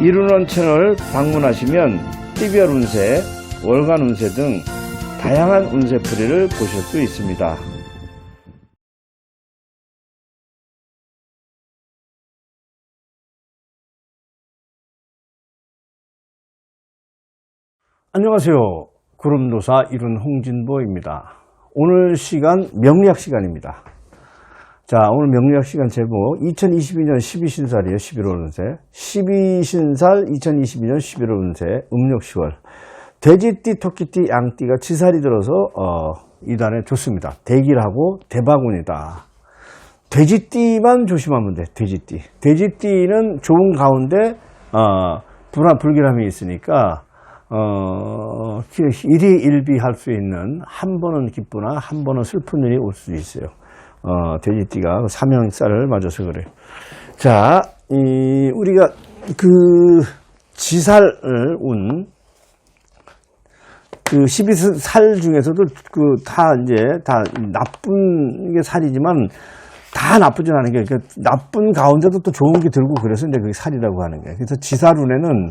이루는 채널 방문하시면 TVR 운세, 월간 운세 등 다양한 운세풀이를 보실 수 있습니다. 안녕하세요. 구름도사 이룬 홍진보입니다. 오늘 시간 명리학 시간입니다. 자, 오늘 명리학 시간 제목 2022년 12신살이에요. 11월 운세. 12신살 2022년 11월 운세 음력 10월. 돼지띠, 토끼띠, 양띠가 지살이 들어서 어, 이단에 좋습니다. 대기하고 대박운이다. 돼지띠만 조심하면 돼. 돼지띠. 돼지띠는 좋은 가운데 어, 불안 불길함이 있으니까 어, 일희일비 할 수 있는 한 번은 기쁘나 한 번은 슬픈 일이 올 수 있어요. 어, 돼지띠가 사명살을 맞아서 그래요. 자, 이, 우리가 그 지살을 운, 그 12살 중에서도 그 다 이제 다 나쁜 게 살이지만 다 나쁘진 않은 게, 그 나쁜 가운데도 또 좋은 게 들고 그래서 이제 그게 살이라고 하는 거예요. 그래서 지살운에는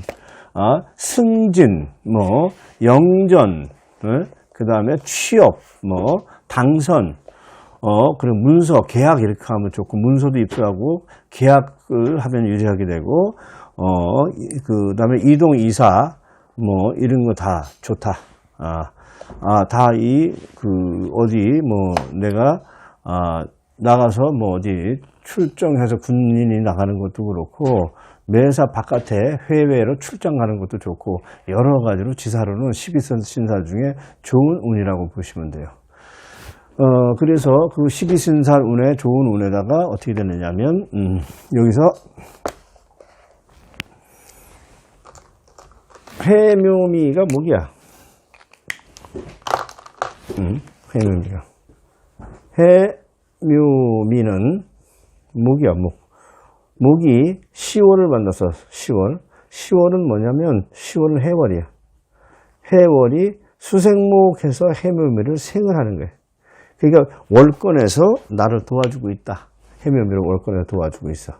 어, 승진, 뭐, 영전, 그 다음에 취업, 뭐, 당선, 어, 그리고 문서, 계약 이렇게 하면 좋고, 문서도 입수하고, 계약을 하면 유리하게 되고, 어, 그 다음에 이동, 이사, 뭐, 이런 거 다 좋다. 아, 아, 다 이, 그, 어디, 뭐, 내가, 아, 나가서 뭐 어디 출정해서 군인이 나가는 것도 그렇고, 매사 바깥에 해외로 출장 가는 것도 좋고, 여러 가지로 지사로는 12선 신사 중에 좋은 운이라고 보시면 돼요. 어, 그래서 그 12신살 운에 좋은 운에다가 어떻게 되느냐면, 음, 여기서 해묘미가 목이야. 음, 해묘미가. 해묘미는 목이야, 목. 목이 10월을 만나서 10월. 10월은 뭐냐면 10월은 해월이야. 해월이 수생목해서 해묘미를 생을 하는 거예요. 그러니까 월권에서 나를 도와주고 있다. 해묘미를 월권에서 도와주고 있어.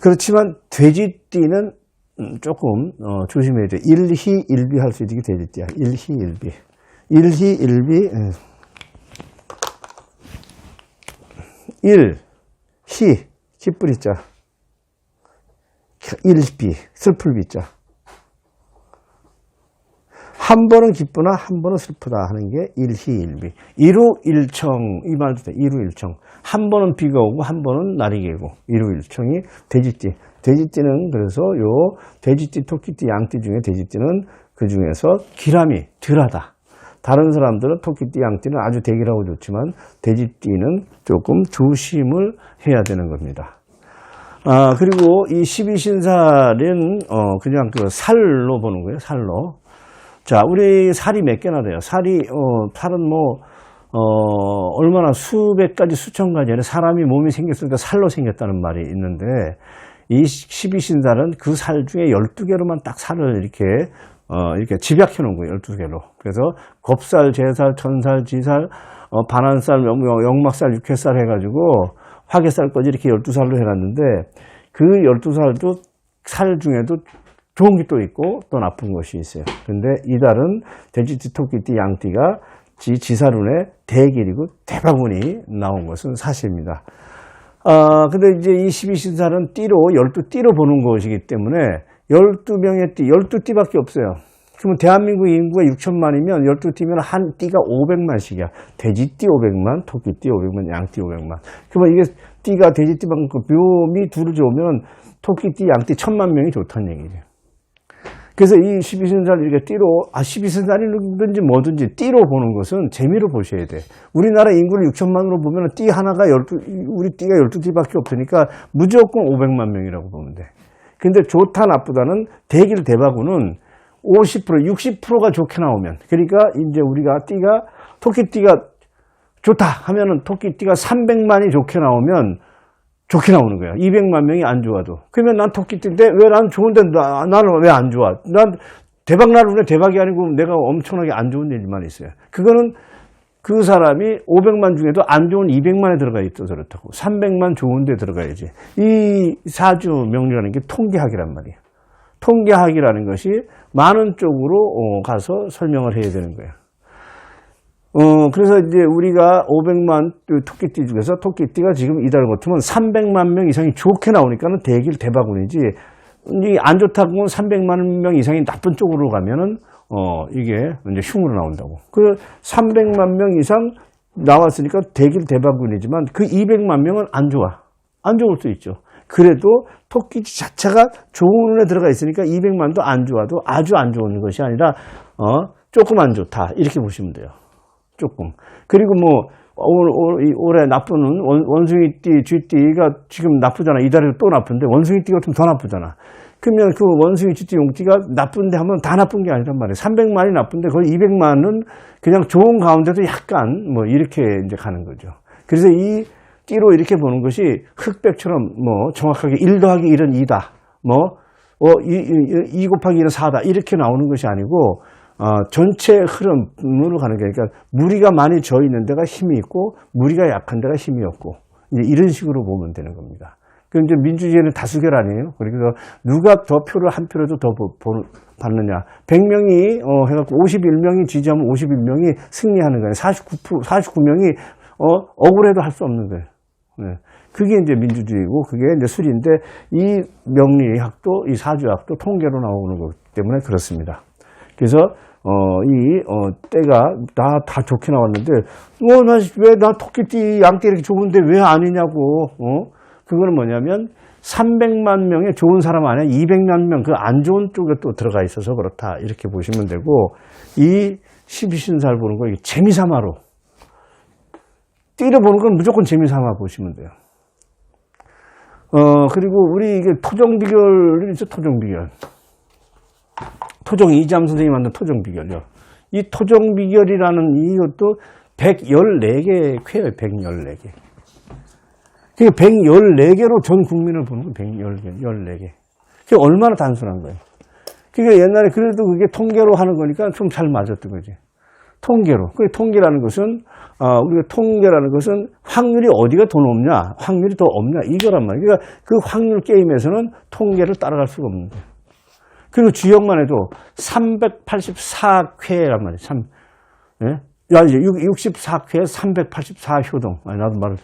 그렇지만 돼지띠는 음, 조금 어, 조심해야 돼. 일희일비 할 수 있는 게 돼지띠야. 일희일비. 일희일비. 음. 일, 희, 기쁘리 자. 일비, 슬플비 자. 한 번은 기쁘나 한 번은 슬프다 하는 게 일희일비. 일우일청 이 말도 돼. 일우일청. 한 번은 비가 오고 한 번은 날이 개고 일우일청이 돼지띠. 돼지띠는 그래서 요 돼지띠, 토끼띠, 양띠 중에 돼지띠는 그 중에서 기람이 덜하다. 다른 사람들은 토끼띠, 양띠는 아주 대기라고 좋지만 돼지띠는 조금 조심을 해야 되는 겁니다. 아, 그리고 이 12신살은, 어, 그냥 그 살로 보는 거예요, 살로. 자, 우리 살이 몇 개나 돼요? 살이, 어, 살은 뭐, 어, 얼마나 수백 가지, 수천 가지 아니라 사람이 몸이 생겼으니까 살로 생겼다는 말이 있는데, 이 12신살은 그 살 중에 12개로만 딱 살을 이렇게, 어, 이렇게 집약해 놓은 거예요, 12개로. 그래서 곱살, 제살, 천살, 지살, 어, 반한살, 영, 영막살, 육회살 해가지고, 화개살까지 이렇게 12살로 해놨는데, 그 12살도 살 중에도 좋은 게 또 있고 또 나쁜 것이 있어요. 근데 이달은 돼지 띠, 토끼 띠, 양띠가 지, 지사룬의 대길이고 대박운이 나온 것은 사실입니다. 아, 근데 이제 이 12신살은 띠로, 12띠로 보는 것이기 때문에 12명의 띠, 12띠밖에 없어요. 그러면 대한민국 인구가 6천만이면 12띠면 한 띠가 500만씩이야. 돼지띠 500만, 토끼띠 500만, 양띠 500만. 그러면 이게 띠가 돼지띠만큼 묘미 둘을 좋으면 토끼띠, 양띠 천만 명이 좋다는 얘기죠. 그래서 이 12신살 이렇게 띠로, 아, 12신살이든지 뭐든지 띠로 보는 것은 재미로 보셔야 돼. 우리나라 인구를 6천만으로 보면 띠 하나가 12, 우리 띠가 12띠밖에 없으니까 무조건 500만 명이라고 보면 돼. 근데 좋다, 나쁘다는 대길 대바구는 50%, 60%가 좋게 나오면. 그러니까 이제 우리가 띠가, 토끼띠가 좋다 하면은 토끼띠가 300만이 좋게 나오면 좋게 나오는 거야. 200만 명이 안 좋아도. 그러면 난 토끼띠인데 왜 난 좋은데 나, 나는 왜 안 좋아? 난 대박 나는데 대박이 아니고 내가 엄청나게 안 좋은 일만 있어요. 그거는 그 사람이 500만 중에도 안 좋은 200만에 들어가 있어 그렇다고. 300만 좋은 데 들어가야지. 이 사주 명리라는 게 통계학이란 말이야. 통계학이라는 것이 많은 쪽으로 어, 가서 설명을 해야 되는 거예요. 어, 그래서 이제 우리가 500만 그 토끼띠 중에서 토끼띠가 지금 이달 같으면 300만 명 이상이 좋게 나오니까는 대길 대박운이지, 이게 안 좋다고 하면 300만 명 이상이 나쁜 쪽으로 가면은, 어, 이게 이제 흉으로 나온다고. 그 300만 명 이상 나왔으니까 대길 대박운이지만 그 200만 명은 안 좋아. 안 좋을 수 있죠. 그래도 토끼띠 자체가 좋은 운에 들어가 있으니까 200만도 안 좋아도 아주 안 좋은 것이 아니라, 어, 조금 안 좋다. 이렇게 보시면 돼요. 조금. 그리고 뭐, 올, 올, 이 올해 나쁜 원, 원숭이띠, 쥐띠가 지금 나쁘잖아. 이달에 또 나쁜데, 원숭이띠 같으면 더 나쁘잖아. 그러면 그 원숭이, 쥐띠, 용띠가 나쁜데 하면 다 나쁜 게 아니란 말이에요. 300만이 나쁜데 거의 200만은 그냥 좋은 가운데도 약간 뭐 이렇게 이제 가는 거죠. 그래서 이 띠로 이렇게 보는 것이 흑백처럼 뭐 정확하게 1 더하기 1은 2다. 뭐, 어, 2, 2 곱하기 1은 4다. 이렇게 나오는 것이 아니고, 어, 전체 흐름으로 가는 게, 그러니까 무리가 많이 져 있는 데가 힘이 있고, 무리가 약한 데가 힘이 없고, 이제 이런 식으로 보면 되는 겁니다. 그 이제 민주주의는 다수결 아니에요? 그래서 누가 더 표를 한 표라도 더 받느냐. 100명이, 어, 해갖고 51명이 지지하면 51명이 승리하는 거예요. 49%, 49명이, 어, 억울해도 할 수 없는 거예요. 네. 그게 이제 민주주의고, 그게 이제 술인데, 이 명리학도, 이 사주학도 통계로 나오는 거기 때문에 그렇습니다. 그래서 어, 이, 어, 때가 나 다 좋게 나왔는데, 어, 나, 왜 나 토끼띠, 양띠 이렇게 좋은데 왜 아니냐고, 어? 그거는 뭐냐면, 300만 명의 좋은 사람 아니야 200만 명, 그 안 좋은 쪽에 또 들어가 있어서 그렇다. 이렇게 보시면 되고, 이 12신살 보는 거, 이게 재미삼아로. 띠를 보는 건 무조건 재미삼아 보시면 돼요. 어, 그리고 우리 이게 토정 비결이 있어, 토정 비결. 토종 이잠 선생님이 만든 토종 비결이요. 이 토종 비결이라는 이것도 114개의 쾌예요. 114개. 그게 114개로 전 국민을 보는 거예요. 114개. 14개. 그게 얼마나 단순한 거예요. 그게 옛날에 그래도 그게 통계로 하는 거니까 좀 잘 맞았던 거지. 통계로. 그 통계라는 것은 어, 우리가 통계라는 것은 확률이 어디가 더 높냐, 확률이 더 없냐 이거란 말이에요. 그러니까 그 확률 게임에서는 통계를 따라갈 수가 없는 거예요. 그리고 주역만 해도 384쾌란 말이에요. 3, 예? 야, 이제 64쾌 384 효동. 아니, 나도 말을.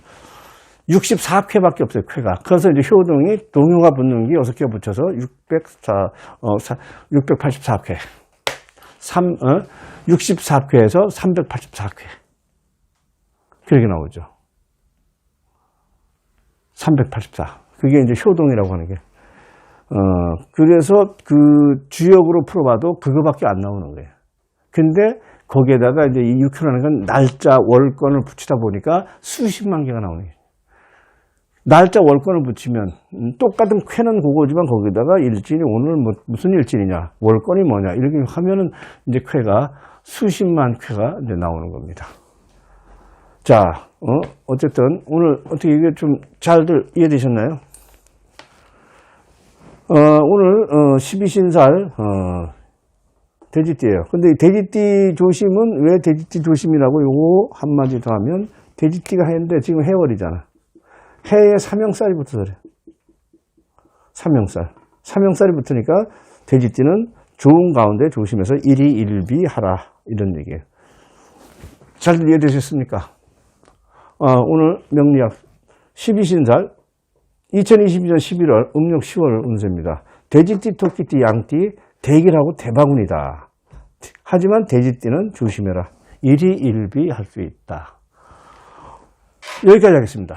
64쾌밖에 없어요, 쾌가. 그래서 이제 효동이 동요가 붙는 게 6개 붙여서 604, 어, 684쾌. 3, 어? 64쾌에서 384쾌. 그렇게 나오죠. 384. 그게 이제 효동이라고 하는 게. 어, 그래서 그 주역으로 풀어봐도 그거밖에 안 나오는 거예요. 근데 거기에다가 이제 이 6호라는 건 날짜, 월권을 붙이다 보니까 수십만 개가 나오는 거예요. 날짜, 월권을 붙이면 음, 똑같은 쾌는 그거지만 거기다가 일진이 오늘 뭐, 무슨 일진이냐, 월권이 뭐냐, 이렇게 하면은 이제 쾌가 수십만 쾌가 이제 나오는 겁니다. 자, 어, 어쨌든 오늘 어떻게 이게 좀 잘들 이해되셨나요? 어, 오늘, 어, 12신살, 어, 돼지띠예요 근데 이 돼지띠 조심은 왜 돼지띠 조심이라고 요거 한마디 더 하면 돼지띠가 해인데 지금 해월이잖아. 해에 삼형살이 붙어서 그래. 삼형살. 삼형살이 붙으니까 돼지띠는 좋은 가운데 조심해서 일희일비 하라. 이런 얘기예요. 잘 이해되셨습니까? 아, 오늘 명리학 12신살 2022년 11월 음력 10월 운세입니다. 돼지띠, 토끼띠, 양띠 대길하고 대박운이다. 하지만 돼지띠는 조심해라. 일희일비 할 수 있다. 여기까지 하겠습니다.